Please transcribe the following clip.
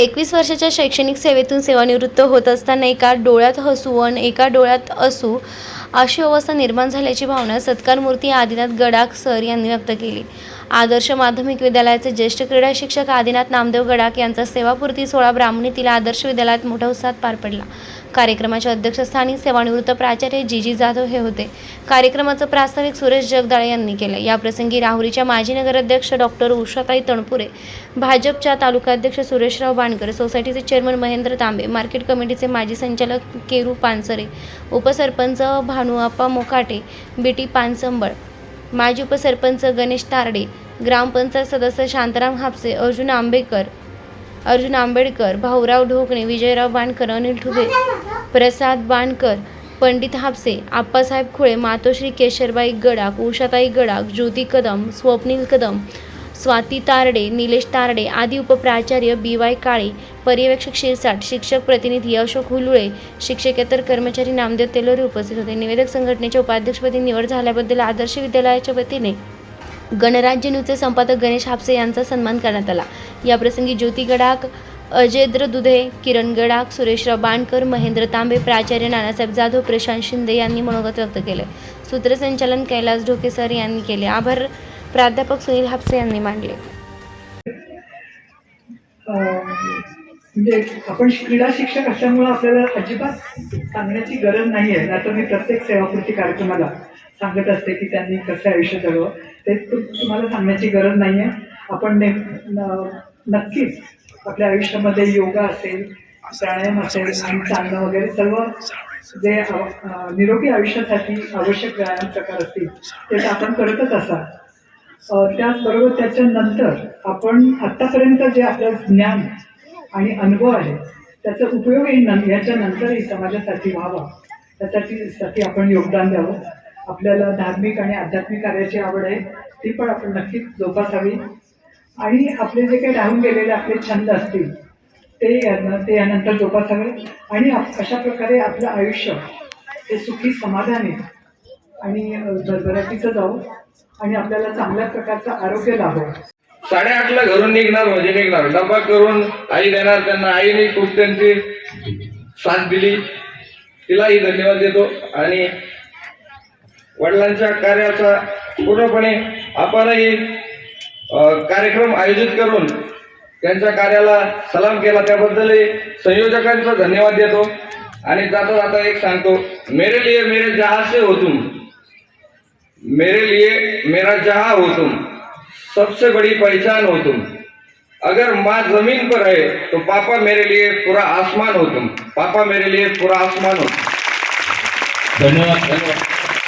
एकवीस वर्षाच्या शैक्षणिक सेवेतून सेवानिवृत्त होत असताना एका डोळ्यात हसू आणि एका डोळ्यात असू अशी अवस्था निर्माण झाल्याची भावना सत्कारमूर्ती आदिनाथ गडाख सर यांनी व्यक्त केली. आदर्श माध्यमिक विद्यालयाचे ज्येष्ठ क्रीडा शिक्षक आदिनाथ नामदेव गडाख यांचा सेवापूर्ती सोहळा ब्राह्मणीतील आदर्श विद्यालयात मोठ्या उत्साहात पार पडला. कार्यक्रमाच्या अध्यक्षस्थानी सेवानिवृत्त प्राचार्य जी जी जाधव हे होते. कार्यक्रमाचं प्रास्ताविक सुरेश जगदाळे यांनी केलं. याप्रसंगी राहुरीच्या माजी नगराध्यक्ष डॉक्टर उषाताई तणपुरे भाजपच्या तालुकाध्यक्ष सुरेशराव बाणकर सोसायटीचे चेअरमन महेंद्र तांबे मार्केट कमिटीचे माजी संचालक केरू पानसरे उपसरपंच भा भानुआप्पा मोकाटे बीटी पानसंबळ माजी उपसरपंच गणेश तारडे ग्रामपंचायत सदस्य शांताराम हापसे अर्जुन आंबेकर अर्जुन आंबेडकर भाऊराव ढोकणे विजयराव बाणकर अनिल ठुबे प्रसाद बाणकर पंडित हापसे आप्पासाहेब खुळे मातोश्री केशरबाई गडाख उषाताई गडाख ज्योती कदम स्वप्नील कदम स्वाती तारडे निलेश तारडे आदी उपप्राचार्य बी वाय काळे पर्यवेक्षक शिरसाट शिक्षक प्रतिनिधी अशोक हुलुळे शिक्षकेतर कर्मचारी नामदेव तेलोरे उपस्थित होते. निवेदक संघटनेच्या उपाध्यक्षपदी निवड झाल्याबद्दल आदर्श विद्यालयाच्या वतीने गणराज्य न्यूजचे संपादक गणेश हापसे यांचा सन्मान करण्यात आला. याप्रसंगी ज्योती गडाख अजेंद्र दुधे किरण गडाख सुरेशराव बाणकर महेंद्र तांबे प्राचार्य नानासाहेब जाधव प्रशांत शिंदे यांनी मनोगत व्यक्त केले. सूत्रसंचालन कैलास ढोके सर यांनी केले. आभार प्राध्यापक सुनील हापसे यांनी मांडले. म्हणजे आपण क्रीडा शिक्षक असल्यामुळे आपल्याला अजिबात सांगण्याची गरज नाही आहे आता मी प्रत्येक सेवापूर्ती कार्यक्रमाला सांगत असते की त्यांनी कसं आयुष्य जगवं. ते तुम्हाला सांगण्याची गरज नाही आहे आपण ने नक्कीच आपल्या आयुष्यामध्ये योगा असेल प्राणायाम असेल आणि चालणं वगैरे सर्व जे निरोगी आयुष्यासाठी आवश्यक व्यायाम प्रकार असतील ते तर आपण करतच असाल. त्याचबरोबर त्याच्यानंतर आपण आत्तापर्यंत जे आपलं ज्ञान आणि अनुभव आहे त्याचा उपयोगही न याच्यानंतरही समाजासाठी व्हावा. त्यासाठी साठी आपण योगदान द्यावं. आपल्याला धार्मिक आणि आध्यात्मिक कार्याची आवड आहे ती पण आपण नक्कीच जोपासावी. आणि आपले जे काही राहून गेलेले आपले छंद असतील ते ते यानंतर जोपासावे. आणि अशा प्रकारे आपलं आयुष्य हे सुखी समाधानी आणि भरभराटीचं जाऊ आणि आपल्याला चांगल्या प्रकारचं आरोग्य लाभो. साडेआठला घरून निघणार म्हणजे निघणार. डबा करून आई देणार त्यांना. आईने खूप त्यांची साथ दिली. तिलाही धन्यवाद देतो. आणि वडिलांच्या कार्याचा पूर्णपणे आपणही कार्यक्रम आयोजित करून त्यांच्या कार्याला सलाम केला. त्याबद्दलही संयोजकांचा धन्यवाद देतो. आणि जाता जाता एक सांगतो मेरे लिए मेरे जहाज से हो तुम. मेरे लिए मेरा जहां हो तुम सबसे बड़ी पहचान हो तुम। अगर माँ जमीन पर है तो पापा मेरे लिए पूरा आसमान हो तुम। पापा मेरे लिए पूरा आसमान हो धन्यवाद धन्यवाद।